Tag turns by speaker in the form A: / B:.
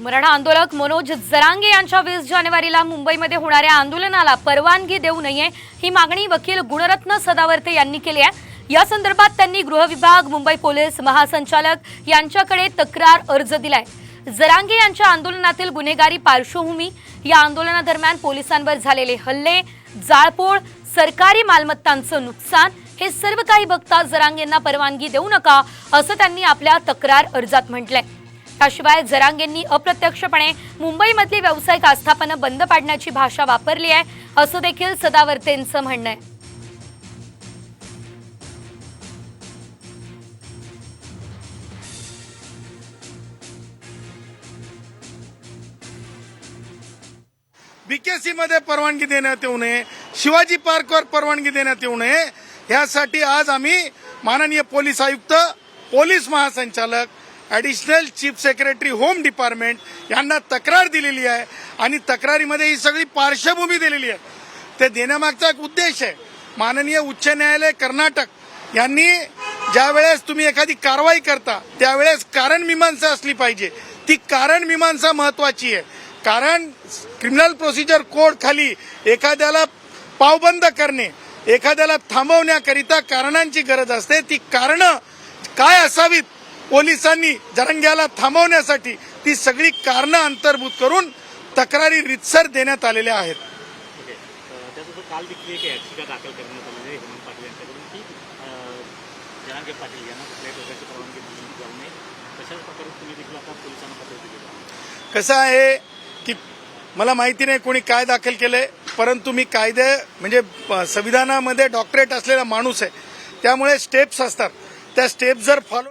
A: मराठा आंदोलक मनोज जरांगे यांच्या वीस जानेवारीला मुंबईमध्ये होणाऱ्या आंदोलनाला परवानगी देऊ नये ही मागणी वकील गुणरत्न सदावर्ते यांनी केली आहे. या संदर्भात त्यांनी गृहविभाग मुंबई पोलीस महासंचालक यांच्याकडे तक्रार अर्ज दिलाय. जरांगे यांच्या आंदोलनातील गुन्हेगारी पार्श्वभूमी या आंदोलनादरम्यान पोलिसांवर झालेले हल्ले जाळपोळ सरकारी मालमत्तांचं नुकसान हे सर्व काही बघता जरांगेंना परवानगी देऊ नका असं त्यांनी आपल्या तक्रार अर्जात म्हटलंय. त्याशिवाय जरांगेंनी अप्रत्यक्षपणे मुंबईमधली व्यावसायिक आस्थापनं बंद पाडण्याची भाषा वापरली आहे असं देखील सदावर्तेंचं म्हणणं आहे.
B: बीकेसी मध्ये परवानगी देण्यात येऊ नये शिवाजी पार्कवर परवानगी देण्यात येऊ नये यासाठी आज आम्ही माननीय पोलीस आयुक्त पोलीस महासंचालक additional chief secretary home department यांना तक्रार दिलेली आहे आणि तक्रारीमध्ये ही सगळी पार्श्वभूमी दिलेली आहे. ते देण्यामागचा एक उद्देश आहे. माननीय उच्च न्यायालय कर्नाटक यांनी ज्यावेळेस तुम्ही एखादी कारवाई करता त्यावेळेस कारण मीमांसा असली पाहिजे. ती कारण मीमांसा महत्वाची आहे. कारण क्रिमिनल प्रोसिजर कोड खाली एखाद्याला पावबंद करणे एखाद्याला थांबवण्याकरिता कारणांची गरज असते. ती कारणं काय असावीत? पोलिसांनी जरंग्याला थांबवण्यासाठी ती सगळी कारणं अंतर्भूत करून तक्रारी रितसर देण्यात आलेल्या आहेत.
C: ओके. अ, त्याचं काल देखील एक याचिका दाखल करण्यात आलेली आहे हेमंत पाटील यांच्याकडून की अ, जनांगे पाटील यांना कुठल्याही प्रकारची परवानगी दिली जाऊ नये. तशाच प्रकारे तुम्ही देखील आता पोलिसांना पत्र दिलेलं आहे
B: कसं आहे की मला माहिती नाही कोणी काय दाखल केलंय परंतु मी कायदे म्हणजे संविधानामध्ये डॉक्टरेट असलेला माणूस आहे. त्यामुळे स्टेप्स असतात. त्या स्टेप्स जर फॉलो